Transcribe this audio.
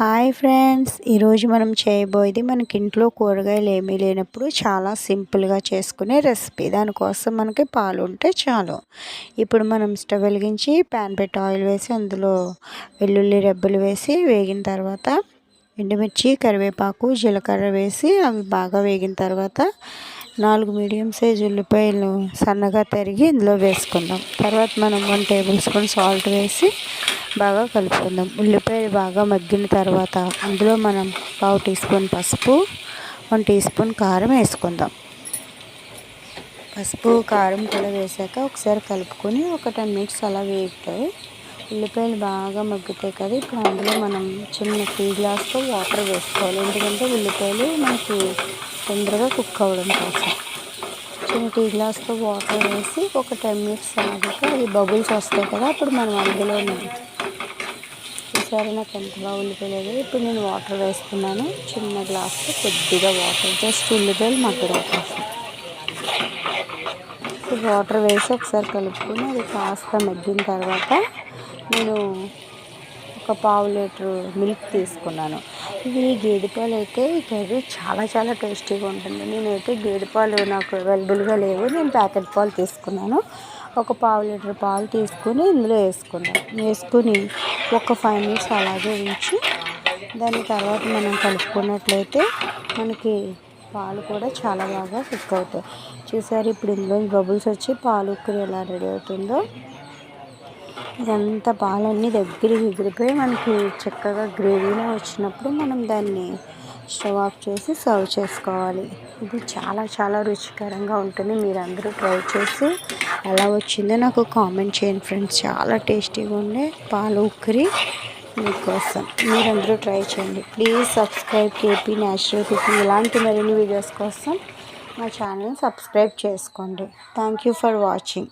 Hi friends. ఈరోజు మనం చేయబోయేది మనకి ఇంట్లో కూరగాయలు ఏమీ లేనప్పుడు చాలా సింపుల్గా చేసుకునే రెసిపీ. దానికోసం మనకి పాలు ఉంటే చాలు. ఇప్పుడు మనం స్టవ్ వెలిగించి ప్యాన్ పెట్టి ఆయిల్ వేసి అందులో వెల్లుల్లి రెబ్బలు వేసి వేగిన తర్వాత ఎండుమిర్చి కరివేపాకు జీలకర్ర వేసి అవి బాగా వేగిన తర్వాత నాలుగు మీడియం సైజు ఉల్లిపాయలు సన్నగా తరిగి ఇందులో వేసుకుందాం. తర్వాత మనం వన్ టేబుల్ స్పూన్ సాల్ట్ వేసి బాగా కలుపుకుందాం. ఉల్లిపాయలు బాగా మగ్గిన తర్వాత అందులో మనం పావు టీ స్పూన్ పసుపు వన్ టీ స్పూన్ కారం వేసుకుందాం. పసుపు కారం కూడా వేసాక ఒకసారి కలుపుకొని ఒక టెన్ మినిట్స్ అలా వేగుతాయి ఉల్లిపాయలు బాగా మగ్గుతాయి కదా. ఇప్పుడు అందులో మనం చిన్న టీ గ్లాస్తో వాటర్ వేసుకోవాలి. ఎందుకంటే ఉల్లిపాయలు మనకి తొందరగా కుక్ అవ్వడం కోసం. చిన్న టీ గ్లాస్తో వాటర్ వేసి ఒక టెన్ మినిట్స్ ఆగాక అది బబుల్స్ వస్తాయి కదా అప్పుడు మనం అందులో ఈసారి నాకు ఎంత బాగా ఉల్లిపోయలేదు ఇప్పుడు నేను వాటర్ వేస్తున్నాను. చిన్న గ్లాస్తో కొద్దిగా వాటర్ జస్ట్ ఉల్లిపాయలు మగ్గడం కోసం. వాటర్ వేసి ఒకసారి కలుపుకొని అది కాస్త మగ్గిన తర్వాత నేను ఒక పావు లీటర్ మిల్క్ తీసుకున్నాను. గేదె గేదెపాలు అయితే కర్రీ చాలా చాలా టేస్టీగా ఉంటుంది. నేనైతే గేదెపాలు నాకు అవైలబుల్గా లేవు. నేను ప్యాకెట్ పాలు తీసుకున్నాను. ఒక పావు లీటర్ పాలు తీసుకుని ఇందులో వేసుకున్నాను. వేసుకుని ఒక ఫైవ్ మినిట్స్ అలాగే ఉంచి దాని తర్వాత మనం కలుపుకున్నట్లయితే మనకి పాలు కూడా చాలా బాగా కుక్ అవుతాయి. చూసారు ఇప్పుడు ఇందులో బబుల్స్ వచ్చి పాలు ఉక్కుని ఎలా రెడీ అవుతుందో. ఇదంతా పాలన్నీ దగ్గర ఎగిరిపోయి మనకి చక్కగా గ్రేవీలో వచ్చినప్పుడు మనం దాన్ని స్టవ్ ఆఫ్ చేసి సర్వ్ చేసుకోవాలి. ఇది చాలా చాలా రుచికరంగా ఉంటుంది. మీరందరూ ట్రై చేసి ఎలా వచ్చిందో నాకు కామెంట్ చేయండి ఫ్రెండ్స్. చాలా టేస్టీగా ఉండే పాలు ఉక్కిరి మీకోసం. మీరందరూ ట్రై చేయండి. Please subscribe KP natural cooking ఇలాంటి మరిన్ని వీడియోస్ కోసం మా ఛానల్ సబ్స్క్రైబ్ చేసుకోండి. Thank you for watching.